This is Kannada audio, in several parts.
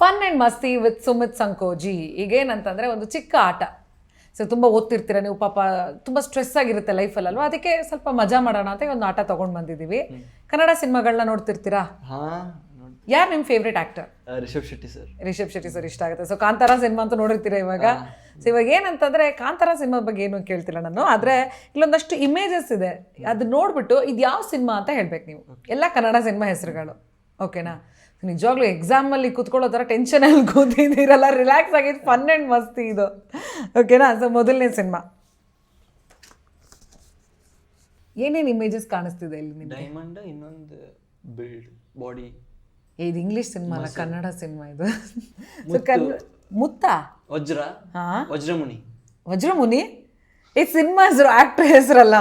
ಫನ್ ಆ್ಯಂಡ್ ಮಸ್ತಿ ವಿತ್ ಸುಮಿತ್ ಸಂಕೋಜಿ ಈಗೇನಂತಂದರೆ ಒಂದು ಚಿಕ್ಕ ಆಟ. ಸೊ ತುಂಬ ಓದ್ತಿರ್ತೀರ ನೀವು ಪಾಪ ತುಂಬ ಸ್ಟ್ರೆಸ್ ಆಗಿರುತ್ತೆ ಲೈಫಲ್ಲಿ ಅಲ್ವಾ ಅದಕ್ಕೆ ಸ್ವಲ್ಪ ಮಜಾ ಮಾಡೋಣ ಅಂತ ಒಂದು ಆಟ ತೊಗೊಂಡು ಬಂದಿದ್ದೀವಿ. ಕನ್ನಡ ಸಿನಿಮಾಗಳನ್ನ ನೋಡ್ತಿರ್ತೀರಾ? ಯಾರು ನಿಮ್ಮ favourite actor Rishab Shetty sir. Rishab Shetty sir ಇಷ್ಟ ಆಗುತ್ತೆ. ಸೊ ಕಾಂತಾರ ಸಿನಿಮಾ ಅಂತ ನೋಡಿರ್ತೀರಾ ಇವಾಗ? ಸೊ ಇವಾಗ ಏನಂತಂದ್ರೆ ಕಾಂತಾರ ಸಿನಿಮಾ ಬಗ್ಗೆ ಏನು ಕೇಳ್ತಿಲ್ಲ ನಾನು. ಆದ್ರೆ ಇಲ್ಲೊಂದಷ್ಟು ಇಮೇಜಸ್ ಇದೆ. ಅದು ನೋಡ್ಬಿಟ್ಟು ಇದು ಯಾವ ಸಿನಿಮಾ ಅಂತ ಹೇಳ್ಬೇಕು ನೀವು. ಎಲ್ಲ ಕನ್ನಡ ಸಿನಿಮಾ ಹೆಸರುಗಳು. ಓಕೆನಾ? ನಿಜವಾಗ್ಲೂ ಎಕ್ಸಾಮಲ್ಲಿ ಕೂತ್ಕೊಳ್ಳೋ ಥರ ಟೆನ್ಷನಲ್ಲಿ ಕೂತಿದ್ದೀರಲ್ಲ ರಿಲ್ಯಾಕ್ಸ್ ಆಗಿದ್ದು ಫನ್ ಆ್ಯಂಡ್ ಮಸ್ತಿ ಇದು. ಓಕೆನಾ ಸೊ ಮೊದಲನೇ ಸಿನಿಮಾ ಏನೇನು ಇಮೇಜಸ್ ಕಾಣಿಸ್ತಿದೆ ಇಲ್ಲಿ ನಿಮ್ಗೆ? ಡೈಮಂಡ್ ಇನ್ನೊಂದು ಬಿಲ್ಡ್ ಬಾಡಿ ಏ, ಇದು ಇಂಗ್ಲೀಷ್ ಸಿನಿಮಾ ಅಲ್ಲ ಕನ್ನಡ ಸಿನಿಮಾ ಇದು. ಮುತ್ತ. ವಜ್ರ. ಹಾ? ವಜ್ರಮುನಿ. ವಜ್ರಮುನಿ? ಈ ಸಿನಿಮಾ ಹೆಸರು ಆಕ್ಟರ್ ಹೆಸರಲ್ಲ.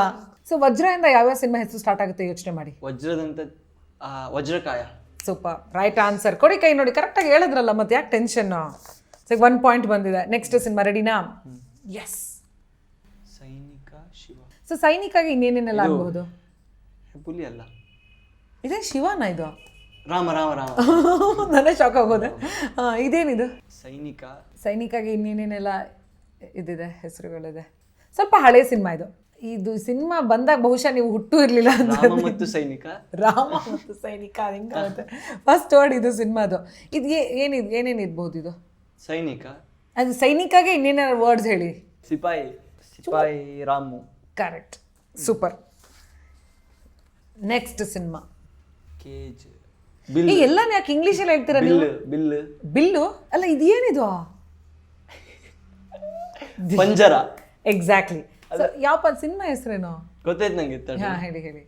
ಸೊ ವಜ್ರದಿಂದ ಯಾವ್ಯಾವ ಸಿನಿಮಾ ಹೆಸರು ಸ್ಟಾರ್ಟ್ ಆಗುತ್ತೆ ಯೋಚನೆ ಮಾಡಿ. ವಜ್ರದಂತ ವಜ್ರಕಾಯ. ಸೂಪರ್ ರೈಟ್ ಆನ್ಸರ್ ಕೊಡಿ ಕೈ ನೋಡಿ. ಕರೆಕ್ಟಾಗಿ ಹೇಳಿದ್ರಲ್ಲ ಮತ್ತೆ ಯಾಕೆ ಟೆನ್ಷನ್ ಸೊ ಒನ್ ಪಾಯಿಂಟ್ ಬಂದಿದೆ. ನೆಕ್ಸ್ಟ್ ಸಿನಿಮಾ ರೆಡಿನಾ ಎಸ್ ಸೈನಿಕ ಶಿವ. ಸೊ ಸೈನಿಕಾಗಿ ಇನ್ನೇನೇನೆಲ್ಲ ಆಗಬಹುದು? ಹುಲಿ ಅಲ್ಲ. ಇದೇ ಶಿವನ ಇದು? ರಾಮ ರಾಮ ರಾಮ. ನನಗೆ ಶಾಕ್ ಆಗೋದೆ. ಇದೇನಿದು? ಸೈನಿಕ. ಸೈನಿಕಾಗಿ ಇನ್ನೇನೇನೆಲ್ಲ ಇದಿದೆ ಹೆಸರುಗಳಿದೆ. ಸ್ವಲ್ಪ ಹಳೆ ಸಿನಿಮಾ ಇದು. ಇದು ಸಿನಿಮಾ ಬಂದಾಗ ಬಹುಶಃ ನೀವು ಹುಟ್ಟು ಇರಲಿಲ್ಲ ರಾಮ ಮತ್ತು ಸೈನಿಕ. ರಾಮ ಮತ್ತು ಸೈನಿಕ ಹೆಂಗಾಗುತ್ತೆ ಫಸ್ಟ್ ವರ್ಡ್ ಇದು ಸಿನಿಮಾದು. ಇದು ಏನಿದ್ ಏನೇನು ಇರ್ಬೋದು ಇದು? ಸೈನಿಕ. ಅದು ಸೈನಿಕಗೆ ಇನ್ನೇನಾರ ವರ್ಡ್ಸ್ ಹೇಳಿ. Sipayi Sipayi Ramu. Correct super next cinema. Cage. Bill. ಎಲ್ಲ ಯಾಕೆ ಇಂಗ್ಲೀಷಲ್ಲಿ ಹೇಳ್ತೀರಾ ನೀವು? Bill bill. ಬಿಲ್ಲು? ಅಲ್ಲ ಇದು ಏನಿದು ಪಂಜರ. ಎಕ್ಸಾಕ್ಟ್ಲಿ ಯಾವ ಪ ಸಿನಿಮಾ ಹೆಸರೇನು? ಗೊತ್ತಾಯ್ತು ನಂಗೆ. ಹಾ ಹೇಳಿ ಹೇಳಿ.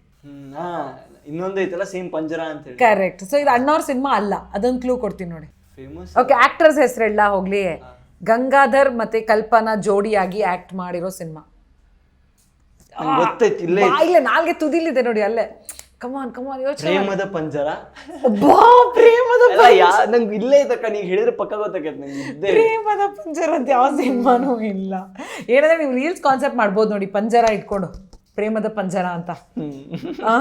ಇನ್ನೊಂದು ಐತಲ್ಲ ಸೇಮ್ ಪಂಜರ ಅಂತ ಹೇಳಿ. ಕರೆಕ್ಟ್ ಸೊ ಇದು ಅಣ್ಣವ್ರ ಸಿನಿಮಾ ಅಲ್ಲ. ಅದೊಂದು ಕ್ಲೂ ಕೊಡ್ತೀನಿ ನೋಡಿ. ಫೇಮಸ್ ಓಕೆ ಆಕ್ಟರ್ಸ್ ಹೆಸರೆಲ್ಲ ಹೋಗ್ಲಿ. ಗಂಗಾಧರ್ ಮತ್ತೆ ಕಲ್ಪನಾ ಜೋಡಿಯಾಗಿ ಆಕ್ಟ್ ಮಾಡಿರೋ ಸಿನಿಮಾ. ಗೊತ್ತೈತಿ ಇಲ್ಲೇ ಇಲ್ಲ ನಾಲ್ಗೆ ತುದಿಲಿದೆ ನೋಡಿ ಅಲ್ಲೇ. ಕಮಾನ್ ಕಮಾನ್ ಯೋಚನೆ ಪ್ರೇಮದ ಪಂಜರ? ಬಾ ಪ್ರೇಮದ ಅಲ್ಲ ಯಾ ನಂಗೆ ಇಲ್ಲೇ ಇದಕ್ಕ ನೀವು ಹೇಳಿದ್ರೆ ಪಕ್ಕ ಗೊತ್ತಾಗೈತೆ ನಂಗೆ ಇದ್ದೇ. ಪ್ರೇಮದ ಪಂಜರ ಅಂತ ಯಾವ ಸಿನಿಮಾನೂ ಇಲ್ಲ. ಏನಂದ್ರೆ ನೀವು ರೀಲ್ಸ್ ಕಾನ್ಸೆಪ್ಟ್ ಮಾಡ್ಬೋದು ನೋಡಿ ಪಂಜರ ಇಟ್ಕೊಂಡು. ಪ್ರೇಮದ ಪಂಜರ ಅಂತ. ಆ,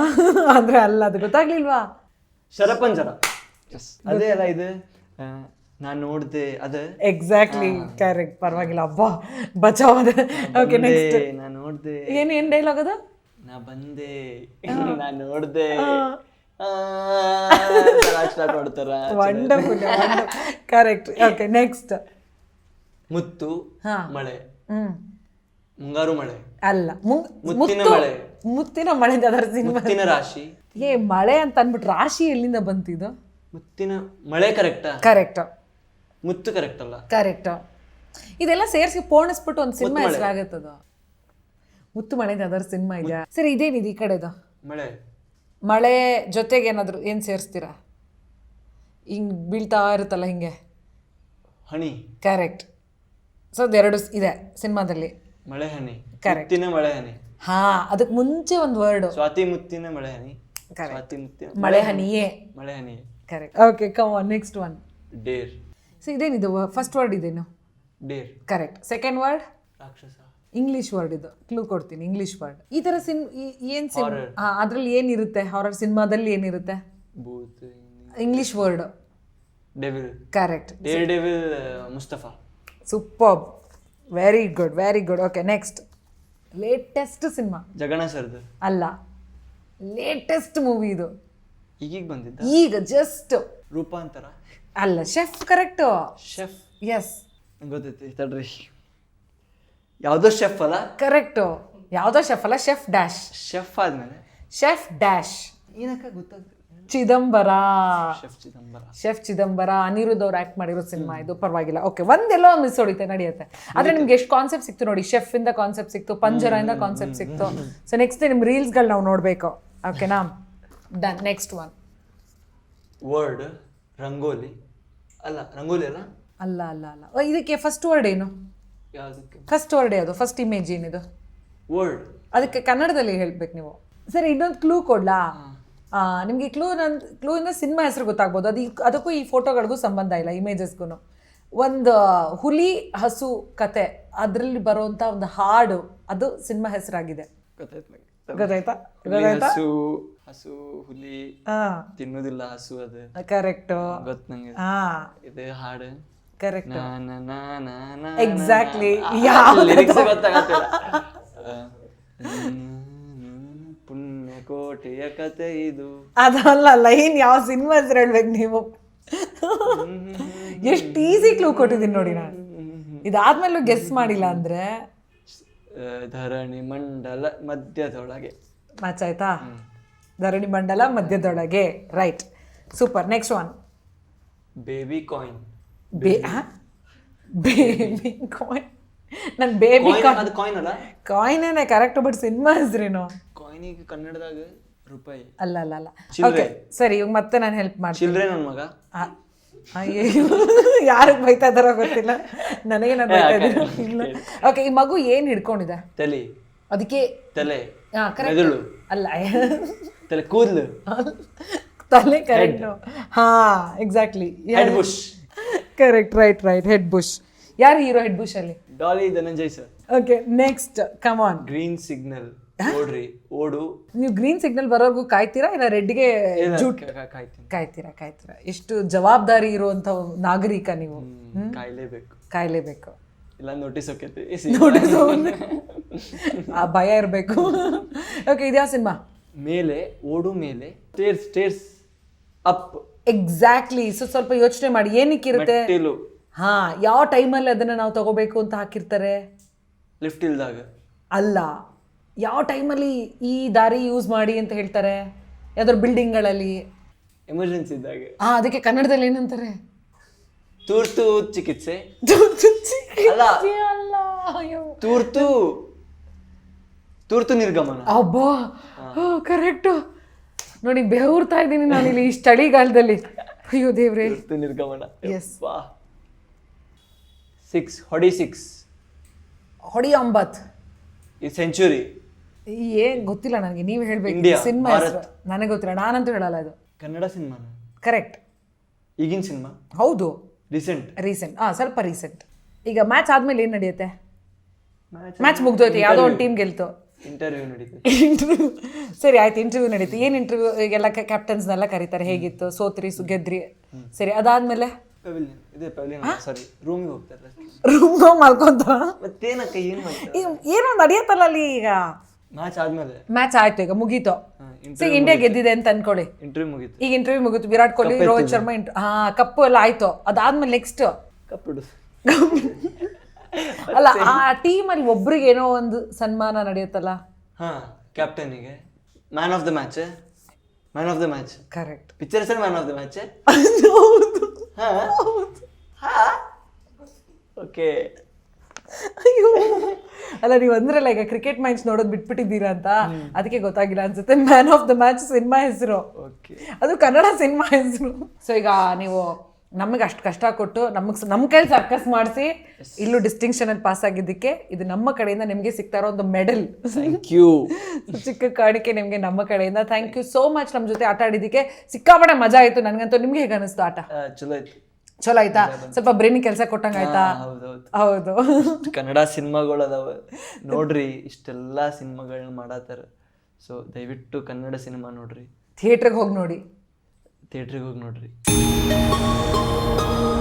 ಆದ್ರೆ ಅಲ್ಲ ಅದು ಗೊತ್ತಾಗ್ಲಿಲ್ವಾ? ಶರಪಂಜರ. ಅದೇ ಅಲ್ಲ ಇದು? ನಾನು ನೋಡಿದೆ ಅದು. ಅದ ಎಕ್ಸಾಕ್ಟ್ಲಿ ಕರೆಕ್ಟ್ ಪರವಾಗಿಲ್ಲ. ಅಬ್ಬಾ ಬಚಾವ್ ಓಕೆ ನೆಕ್ಸ್ಟ್ ನಾನು ನೋಡಿದೆ. ಏನು ಏನು ಡೈಲಾಗ್ ಅದು? ನಾ ಬಂದೆ. ನಾ ನೋಡ್ದೆ. ಮಾಡ್ತಾರ ವಂಡರ್ಫುಲ್ ಕರೆಕ್ಟ್ ಓಕೆ ನೆಕ್ಸ್ಟ್ ಮುತ್ತು. ಮಳೆ. ಮುಂಗಾರು ಮಳೆ. ಅಲ್ಲ ಮುತ್ತಿನ ಮಳೆ. ಮುತ್ತಿನ ಮಳೆ ಅದರ ಮುತ್ತಿನ ರಾಶಿ. ಏ ಮಳೆ ಅಂತ ಅಂದ್ಬಿಟ್ಟು ರಾಶಿ ಎಲ್ಲಿಂದ ಬಂತಿದ್ದು ಮುತ್ತಿನ ಮಳೆ ಕರೆಕ್ಟ್? ಕರೆಕ್ಟ್ ಮುತ್ತು ಕರೆಕ್ಟ್ ಅಲ್ಲ. ಕರೆಕ್ಟ್ ಇದೆಲ್ಲ ಸೇರಿಸಿ ಪೋಣಿಸ್ಬಿಟ್ಟು ಒಂದು ಸಿನಿಮಾ ಹೆಸರಾಗುತ್ತದು. ಮುತ್ತು ಮಳೆ ಅದರ ಸಿನಿಮಾ ಇದೆಯಾ? ಸರಿ ಇದೇನಿದೆ ಈ ಕಡೆದು. ಮಳೆ. ಮಳೆ ಜೊತೆಗೆ ಏನಾದ್ರು ಏನು ಸೇರಿಸ್ತೀರಾ? ಹಿಂಗೆ ಬೀಳ್ತಾ ಇರುತ್ತಲ್ಲ ಹಿಂಗೆ. ಹನಿ. ಕರೆಕ್ಟ್ ಸೊ ಅದೆರಡು ಇದೆ ಸಿನಿಮಾದಲ್ಲಿ ಮಳೆ ಹನಿ. Correct. ಮುತ್ತಿನ ಮಳೆ ಹನಿ. ಹಾ ಅದಕ್ಕೆ ಮುಂಚೆ ಒಂದು ವರ್ಡ್ ಸ್ವಾತಿ ಮುತ್ತಿನ ಮಳೆ ಹನಿ. Correct. ಸ್ವಾತಿ ಮುತ್ತಿನ ಮಳೆ ಹನಿಯೇ. ಮಳೆ ಹನಿ. Correct okay come on next one dare. So ಇದೇನಿದು? ಫಸ್ಟ್ ವರ್ಡ್ ಇದೇನು? ಡೇರ್. ಕರೆಕ್ಟ್ ಸೆಕೆಂಡ್ ವರ್ಡ್ ರಾಕ್ಷಸ. ಇಂಗ್ಲಿಷ್ ವರ್ಡ್ ಇದು. ಕ್ಲೂ ಕೊಡ್ತೀನಿ ಇಂಗ್ಲಿಷ್ ವರ್ಡ್ ಈ ತರ ಸಿನ್ ಏನು ಸಿನ್ ಅದರಲ್ಲಿ ಏನಿರುತ್ತೆ? ಹಾರರ್ ಸಿನಿಮಾದಲ್ಲಿ ಏನಿರುತ್ತೆ? English word devil correct devil Mustafa super very good very good okay next latest cinema ಜಗಣ ಸರ್ದು. ಅಲ್ಲ. ಲೇಟೆಸ್ಟ್ ಮೂವಿ ಇದು. ಈಗೀಗ ಬಂದಿದ್ದ? ಈಗ ಜಸ್ಟ್ ರೂಪಾಂತರ. ಅಲ್ಲ ಶೆಫ್ ಕರೆಕ್ಟ್ ಶೆಫ್ ಎಸ್ ಗೊತ್ತೈತಿ ತಡ್ರಿ. ಯಾವುದೋ ಶೆಫ್ ಅಲ್ಲ? ಕರೆಕ್ಟು ಯಾವುದೋ ಶೆಫ್ ಅಲ್ಲ? ಶೆಫ್ ಡ್ಯಾಶ್ ಶೆಫ್ ಆದ್ಮೇಲೆ? ಶೆಫ್ ಡ್ಯಾಶ್ ಏನಕ್ಕ ಗೊತ್ತಾಗ್ತದೆ ಚಿದಂಬರ. ಶೆಫ್ ಚಿದಂಬರ. ಶೆಫ್ ಚಿದಂಬರ. ಅನಿರುದ್ಧ ಅವ್ರು ಆಕ್ಟ್ ಮಾಡಿರೋ ಸಿನಿಮಾ ಇದು. ಪರವಾಗಿಲ್ಲ. ಓಕೆ ಒಂದೆಲ್ಲೋ ಮಿಸ್ ಹೊಡಿತೆ ನಡೆಯುತ್ತೆ. ಆದ್ರೆ ನಿಮ್ಗೆ ಎಷ್ಟು ಕಾನ್ಸೆಪ್ಟ್ ಸಿಕ್ತು ನೋಡಿ. ಶೆಫ್ ಇಂದ ಕಾನ್ಸೆಪ್ಟ್ ಸಿಕ್ತು ಪಂಜರ ಇಂದ ಕಾನ್ಸೆಪ್ಟ್ ಸಿಕ್ತು. ಸೊ ನೆಕ್ಸ್ಟ್ ನಿಮ್ ರೀಲ್ಸ್ಗಳು ನಾವು ನೋಡ್ಬೇಕು. ಓಕೆನಾ done next one word rangoli. ಅಲ್ಲ ರಂಗೋಲಿ ಅಲ್ಲ? ಅಲ್ಲ ಅಲ್ಲ ಅಲ್ಲ. ಓ, ಇದಕ್ಕೆ ಫಸ್ಟ್ ವರ್ಡ್ ಏನು? ಫಸ್ಟ್ ವರ್ಡ್ ಯಾವುದು? ಫಸ್ಟ್ ಇಮೇಜ್ ಏನಿದು? ವರ್ಡ್ ಅದಕ್ಕೆ ಕನ್ನಡದಲ್ಲಿ ಹೇಳ್ಬೇಕು ನೀವು. ಸರಿ ಇನ್ನೊಂದು ಕ್ಲೂ ಕೊಡ್ಲಾ? ಆ, ನಿಮ್ಗೆ ಕ್ಲೂ ನನ್ ಕ್ಲೂ ಇಂದ ಸಿನಿಮಾ ಹೆಸರು ಗೊತ್ತಾಗ್ಬೋದು. ಅದು ಅದಕ್ಕೂ ಈ ಫೋಟೋಗಳಿಗೂ ಸಂಬಂಧ ಇಲ್ಲ ಇಮೇಜಸ್ಗೂ ಒಂದು ಹುಲಿ ಹಸು ಕತೆ ಅದರಲ್ಲಿ ಬರುವಂತ ಒಂದು ಹಾಡು ಅದು ಸಿನಿಮಾ ಹೆಸರಾಗಿದೆ. ಗೊತ್ತಾಯ್ತು. ಗೊತ್ತಾಯ್ತಾ? ಹಸು ಹಸು ಹುಲಿ ತಿನ್ನುದಿಲ್ಲ ಹಸು ಅದು. ಕರೆಕ್ಟ್ ಗೊತ್ತು ನಂಗೆ. ಹಾ. ಇದು ಹಾಡು. ಕರೆಕ್ಟ್ lyrics ಗೊತ್ತಾಗತ್ತಿಲ್ಲ ಆ, ಪುಣ್ಯಕೋಟೆಯ ಕತೆ ಇದು ಅದಲ್ಲ ಲೈನ್ ಯಾವ ಸಿನಿಮಾ ಹೆಸರು ಹೇಳ್ಬೇಕು ನೀವು ಎಷ್ಟು ಈಸಿ ಕ್ಲೂ ಕೊಟ್ಟಿದ್ದೀನಿ ನೋಡಿ ನಾನು. ಇದಾದ್ಮೇಲೂ ಗೆಸ್ ಮಾಡಿಲ್ಲ ಅಂದ್ರೆ? ಧರಣಿ ಮಂಡಲ ಮಧ್ಯದೊಳಗೆ. ಆಯ್ತಾ? ಧರಣಿ ಮಂಡಲ ಮಧ್ಯದೊಳಗೆ. Right super next one baby coin ಬೇ ಬೇಬಿ ಕಾಯಿನ್ ನನ್ ಬೇಬಿ ಅದು ಕಾಯಿನ್ ಅಲ್ಲ? ಕಾಯಿನೇನೆ ಕರೆಕ್ಟ್ ಬಟ್ ಸಿನಿಮಾ ಹೆಸ್ರೇನು? ಕಾಯಿನಿಗೆ ಕನ್ನಡದಾಗ ರೂಪಾಯಿ. ಅಲ್ಲ ಅಲ್ಲ ಅಲ್ಲ. ಓಕೆ ಸರಿ ಇವಾಗ ಮತ್ತೆ ನಾನು ಹೆಲ್ಪ್ ಮಾಡ್ತೀನಿ. ಚಿಲ್ಡ್ರೆ ನನ್ನ ಮಗ. ಆ- ಅಯ್ಯೋ ಯಾರಿಗೆ ಬೈತಾ ಇದಾರೋ ಗೊತ್ತಿಲ್ಲ. ನನಗೆ ನಾನು ಬೈತಾ ಇಲ್ಲ. ಓಕೆ ಈ ಮಗು ಏನು ಹಿಡ್ಕೊಂಡಿದೆ? ತಲೆ. ಅದಕ್ಕೆ ತಲೆ. ಹಾ ಕರೆಕ್ಟ್ ಅಲ್ಲ ತಲೆ ಕೂದಲು. ತಲೆ ಕರೆಕ್ಟ್ ಹಾ exactly head bush correct right right head bush ಯಾರು ಹೀರೋ ಹೆಡ್ ಬುಷ್ ಅಲ್ಲಿ? Dolly Dhananjay sir. Okay next come on green signal ಓಡ್ರಿ ಓಡು. ನೀವು ಗ್ರೀನ್ ಸಿಗ್ನಲ್ ಬರೋರ್ಗೂ ಕಾಯ್ತೀರಾ? ಇಲ್ಲ ರೆಡ್ಗೆ ಜೂಟ್ ಕಾಯ್ತೀರಾ ಕಾಯ್ತೀರಾ? ಎಷ್ಟು ಜವಾಬ್ದಾರಿ ಇರುವಂತ ನಾಗರಿಕ ನೀವು. ಕಾಯ್ಲೇಬೇಕು. ಕಾಯ್ಲೇಬೇಕು. ಇಲ್ಲ ನೋಟಿಸ್ ಹೋಗ್ತೈತಿ ಆ ಭಯ ಇರಬೇಕು. ಓಕೆ ಇದ್ಯಾವ ಸಿನಿಮಾ? ಮೇಲೆ ಓಡು ಮೇಲೆ stairs stairs up exactly so ಸ್ವಲ್ಪ ಯೋಚನೆ ಮಾಡಿ. ಏನಕ್ಕೆ ಇರುತ್ತೆ? ಮೆಟ್ಟಿಲು ಹಾ ಯಾವ ಟೈಮಲ್ಲಿ ಅದನ್ನ ನಾವು ತಗೋಬೇಕು ಅಂತ ಹಾಕಿರ್ತಾರೆ? ಲಿಫ್ಟ್ ಇಲ್ದಾಗ. ಅಲ್ಲ. ಯಾವ ಟೈಮಲ್ಲಿ ಈ ದಾರಿ ಯೂಸ್ ಮಾಡಿ ಅಂತ ಹೇಳ್ತಾರೆ? ಯಾವ್ದಾದ್ರು ಬಿಲ್ಡಿಂಗ್ಗಳಲ್ಲಿ ಎಮರ್ಜೆನ್ಸಿ ಇದ್ದಾಗ. ಹಾ ಅದಕ್ಕೆ ಕನ್ನಡದಲ್ಲಿ ಏನಂತಾರೆ? ತುರ್ತು ಚಿಕಿತ್ಸೆ. ಅಲ್ಲ. ಅಲ್ಲ ಅಯ್ಯೋ. ತುರ್ತು ತುರ್ತು ನಿರ್ಗಮನ. ಅಬ್ಬಾ. ಕರೆಕ್ಟು ನೋಡಿ ಬೆವರ್ತಾ ಇದ್ದೀನಿ ನಾನು ಇಲ್ಲಿ ಈ ಚಳಿಗಾಲದಲ್ಲಿ. ಅಯ್ಯೋ ದೇವ್ರೆ. ನಿರ್ಗಮನ. ನಿರ್ಗಮನ ವಾ ಸಿಕ್ಸ್ ಹೊಡಿ ಸಿಕ್ಸ್ ಹೊಡಿ ಅಂಬತ್ ಈ ಸೆಂಚುರಿ ಏನ್ ಗೊತ್ತಿಲ್ಲ ನನಗೆ ನೀವು ಹೇಳ್ಬೇಕು. ಸಿನಿಮಾ ನನಗೆ ಗೊತ್ತಿಲ್ಲ ನಾನಂತೂ ಹೇಳಲ್ಲ ಇದು ಕನ್ನಡ ಸಿನಿಮಾ ಕರೆಕ್ಟ್ ಈಗಿನ ಸಿನಿಮಾ? ಹೌದು. ರೀಸೆಂಟ್ ರೀಸೆಂಟ್ ಹಾ ಸ್ವಲ್ಪ ರೀಸೆಂಟ್ ಈಗ ಮ್ಯಾಚ್ ಆದ್ಮೇಲೆ ಏನ್ ನಡೆಯುತ್ತೆ? ಮ್ಯಾಚ್ ಮುಗ್ದೋಯ್ತು ಯಾವುದೋ ಒಂದು ಟೀಮ್ ಗೆಲ್ತು. ಇಂಟರ್ವ್ಯೂ ನಡೆಯುತ್ತೆ ಇಂಟರ್ವ್ಯೂ ಸರಿ ಆಯ್ತು ಇಂಟರ್ವ್ಯೂ ನಡೀತು. ಏನ್ ಇಂಟರ್ವ್ಯೂ ಈಗೆಲ್ಲ ಕ್ಯಾಪ್ಟನ್ಸ್ನೆಲ್ಲ ಕರೀತಾರೆ ಹೇಗಿತ್ತು? ಸೋತ್ರಿ ಸು ಗೆದ್ರಿ ಸರಿ ಅದಾದ್ಮೇಲೆ? ಪೆವಿಲಿಯನ್ ಇದೆ ಪೆವಿಲಿಯನ್ ಸಾರಿ ರೂಮಿಗೆ ಹೋಗ್ತಾರೆ ರೂಮ್ ಮಲ್ಕೊಂತ ಮತ್ತೇನಕ್ಕ ಏನು ಏನೋ ನಡೆಯತ್ತಲ್ಲ ಅಲ್ಲಿ ಈಗ? ಮ್ಯಾಚ್ ಆದ್ಮೇಲೆ. ಮ್ಯಾಚ್ ಆಯ್ತು ಈಗ ಮುಗೀತು. ಹಾ, ಇಂಡಿಯಾ ಗೆದ್ದಿದೆ ಅಂತ ಅನ್ಕೊಳ್ಳಿ. ಇಂಟರ್ವ್ಯೂ ಮುಗೀತು. ಈಗ ಇಂಟರ್ವ್ಯೂ ಮುಗಿತು. ವಿರಾಟ್ ಕೊಹ್ಲಿ ರೋಹಿತ್ ಶರ್ಮಾ ಇಂಟರ್ ಹಾ ಕಪ್ಪು ಎಲ್ಲ ಆಯ್ತು. ಅದಾದ್ಮೇಲೆ ನೆಕ್ಸ್ಟ್ ಕಪ್ಪಿಡು ಅಲ್ಲ ಆ ಟೀಮ್ ಅಲ್ಲಿ ಒಬ್ರಿಗೆ ಏನೋ ಒಂದು ಸನ್ಮಾನ ನಡೆಯುತ್ತಲ್ಲ? ಹಾ ಕ್ಯಾಪ್ಟನಿಗೆ man of the match man of the match correct picture ಹೆಸರು ಮ್ಯಾನ್ ಆಫ್ ದ ಮ್ಯಾಚ್ ಹಾ. ಹಾ. ಓಕೆ. ಅಯ್ಯೋ. ಅಲ್ಲ ನೀವು ಅಂದ್ರಲ್ಲ ಈಗ ಕ್ರಿಕೆಟ್ ಮ್ಯಾಚ್ ನೋಡೋದು ಬಿಟ್ಬಿಟ್ಟಿದ್ದೀರಾ ಅಂತ? ಅದಕ್ಕೆ ಗೊತ್ತಾಗಿಲ್ಲ ಅನ್ಸುತ್ತೆ. Man of the match cinema ಹೆಸರು. ಓಕೆ. ಅದು ಕನ್ನಡ ಸಿನಿಮಾ ಹೆಸರು. ಸೊ ಈಗ ನೀವು ನಮಗೆ ಅಷ್ಟು ಕಷ್ಟ ಕೊಟ್ಟು ನಮಗೆ ನಮ್ಮ ಕೈಲಿ ಸರ್ಕಸ್ ಮಾಡಿಸಿ ಇಲ್ಲೂ ಡಿಸ್ಟಿಂಕ್ಷನ್ ಅಲ್ಲಿ ಪಾಸ್ ಆಗಿದ್ದಕ್ಕೆ ಇದು ನಮ್ಮ ಕಡೆಯಿಂದ ನಿಮಗೆ ಸಿಗ್ತಾ ಇರೋ ಒಂದು ಮೆಡಲ್ ಥ್ಯಾಂಕ್ ಯು ಚಿಕ್ಕ ಕಾಣಿಕೆ ನಿಮಗೆ ನಮ್ಮ ಕಡೆಯಿಂದ. ಥ್ಯಾಂಕ್ ಯು ಸೋ ಮಚ್ ನಮ್ಮ ಜೊತೆ ಆಟ ಆಡಿದ್ದಕ್ಕೆ ಸಿಕ್ಕಾಪಟ್ಟೆ ಮಜಾ ಆಯ್ತು. ನನಗಂತೂ ನಿಮ್ಗೆ ಹೇಗೆ ಅನಿಸ್ತು ಆಟ? ಚಲೋ ಆಯ್ತು. ಚಲೋ ಆಯ್ತಾ? ಸ್ವಲ್ಪ ಬ್ರೈನ್ ಕೆಲಸ ಕೊಟ್ಟಂಗ ಆಯ್ತಾ? ಹೌದು ಕನ್ನಡ ಸಿನಿಮಾಗಳು ಅದಾವ. ನೋಡ್ರಿ ಇಷ್ಟೆಲ್ಲ ಸಿನಿಮಾಗಳನ್ನ ಮಾಡತ್ತಾರ. ಸೊ ದಯವಿಟ್ಟು ಕನ್ನಡ ಸಿನಿಮಾ ನೋಡ್ರಿ. ಥಿಯೇಟ್ರಿಗೆ ಹೋಗಿ ನೋಡಿ. ಥಿಯೇಟ್ರಿಗೆ ಹೋಗಿ ನೋಡ್ರಿ. うん。